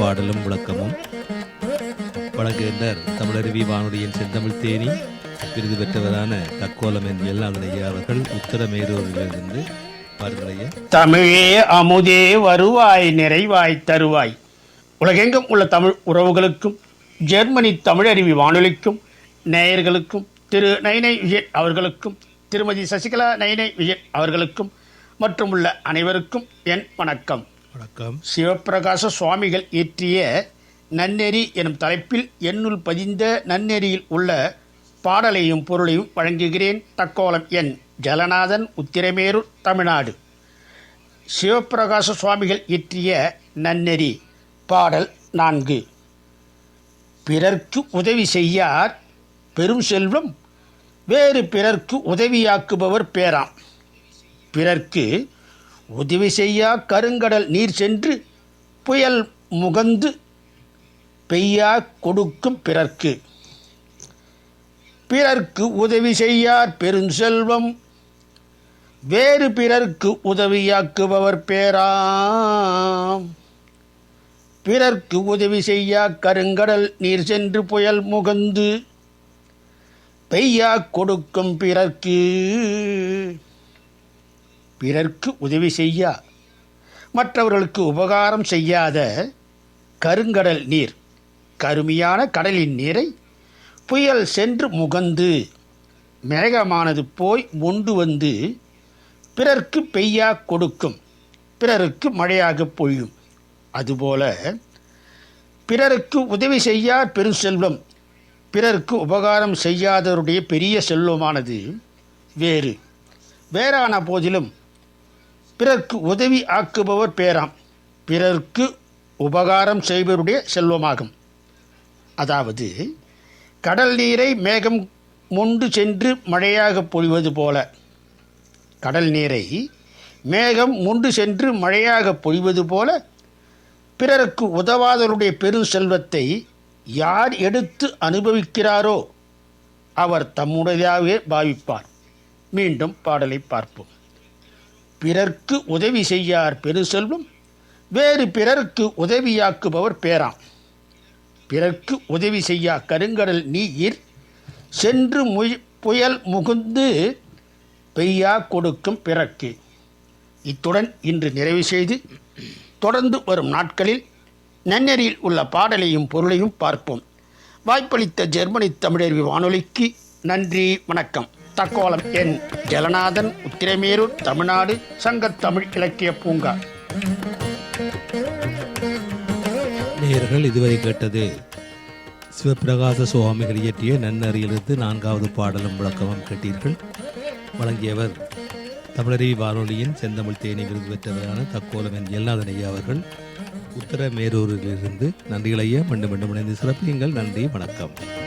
பாடலும் விளக்கமும். வழங்குகின்றார் தமிழருவி வானொலியின் செந்தமிழ் தேனி விருது பெற்றவரான தக்கோலம் என் எல்லாருடைய அவர்கள் உத்தரமேரூரிலிருந்து பாருங்களையா தமிழே அமுதே வருவாய் நிறைவாய் தருவாய். உலகெங்கும் உள்ள தமிழ் உறவுகளுக்கும் ஜெர்மனி தமிழருவி வானொலிக்கும் நேயர்களுக்கும் திரு நைனை விஜய் அவர்களுக்கும் திருமதி சசிகலா நைனை விஜய் அவர்களுக்கும் மற்றும் உள்ள அனைவருக்கும் என் வணக்கம். வணக்கம். சிவப்பிரகாச சுவாமிகள் இயற்றிய நன்னெறி எனும் தலைப்பில் என்னுள் பதிந்த நன்னெறியில் உள்ள பாடலையும் பொருளையும் வழங்குகிறேன். தக்கோலம் என் ஜலநாதன் உத்திரமேரூர் தமிழ்நாடு. சிவப்பிரகாச சுவாமிகள் இயற்றிய நன்னெறி பாடல் நான்கு. பிறர்க்கு உதவி செய்யார் பெரும் செல்வம் வேறு பிறர்க்கு உதவியாக்குபவர் பேராம். பிறர்க்கு உதவி செய்யா கருங்கடல் நீர் சென்று புயல் முகந்து பெய்யா கொடுக்கும் பிறர்க்கு. பிறர்க்கு உதவி செய்யார் பெருஞ்செல்வம் வேறு பிறர்க்கு உதவியாக்குபவர் பேராம். பிறர்க்கு உதவி செய்யா கருங்கடல் நீர் சென்று புயல் முகந்து பெய்யா கொடுக்கும் பிறர்க்கு. பிறர்க்கு உதவி செய்யா. மற்றவர்களுக்கு உபகாரம் செய்யாத கருங்கடல் நீர் கருமையான கடலின் நீரை புயல் சென்று முகந்து மேகமானது போய் மொண்டு வந்து பிறர்க்கு பெய்யா கொடுக்கும் பிறருக்கு மழையாக பொழியும். அதுபோல பிறருக்கு உதவி செய்யார் பெரும் செல்வம் பிறருக்கு உபகாரம் செய்யாதவருடைய பெரிய செல்வமானது வேறு. வேறான போதிலும் பிறர்க்கு உதவி ஆக்குபவர் பேராம். பிறர்க்கு உபகாரம் செய்பவருடைய செல்வமாகும். அதாவது கடல் நீரை மேகம் மொண்டு சென்று மழையாக பொழிவது போல. கடல் நீரை மேகம் முண்டு சென்று மழையாக பொழிவது போல பிறருக்கு உதவாதவருடைய பெரும் செல்வத்தை யார் எடுத்து அனுபவிக்கிறாரோ அவர் தம்முடையதாகவே பாவிப்பார். மீண்டும் பாடலை பார்ப்போம். பிறர்க்கு உதவி செய்யார் பெரு செல்வம் வேறு பிறர்க்கு உதவியாக்குபவர் பேராம். பிறர்க்கு உதவி செய்யா கருங்கடல் நீர் சென்று முய் புயல் முகுந்து பெய்யா கொடுக்கும் பிறர்க்கு. இத்துடன் இன்று நிறைவு செய்து தொடர்ந்து வரும் நாட்களில் நன்னெறியில் உள்ள பாடலையும் பொருளையும் பார்ப்போம். வாய்ப்பளித்த ஜெர்மனி தமிழருவி வானொலிக்கு நன்றி வணக்கம். தக்கோலம் என் ஜலநாதன் உத்திரமேரூர் தமிழ்நாடு சங்கத் தமிழ் இலக்கிய பூங்கா. நேயர்கள் இதுவரை கேட்டது சிவபிரகாச சுவாமிகள் இயற்றிய நன்னறியிலிருந்து நான்காவது பாடலும் விளக்கமும் கேட்டீர்கள். வழங்கியவர் தமிழருவி வானொலியின் செந்தமிழ் தேனி விருது பெற்றவரான தக்கோலம் என் எல்லாதன் ஐயா அவர்கள். உத்தரமேரூரிலிருந்து நன்றிகளையே மீண்டும் மீண்டும் இணைந்து சிறப்பியுங்கள். நன்றி வணக்கம்.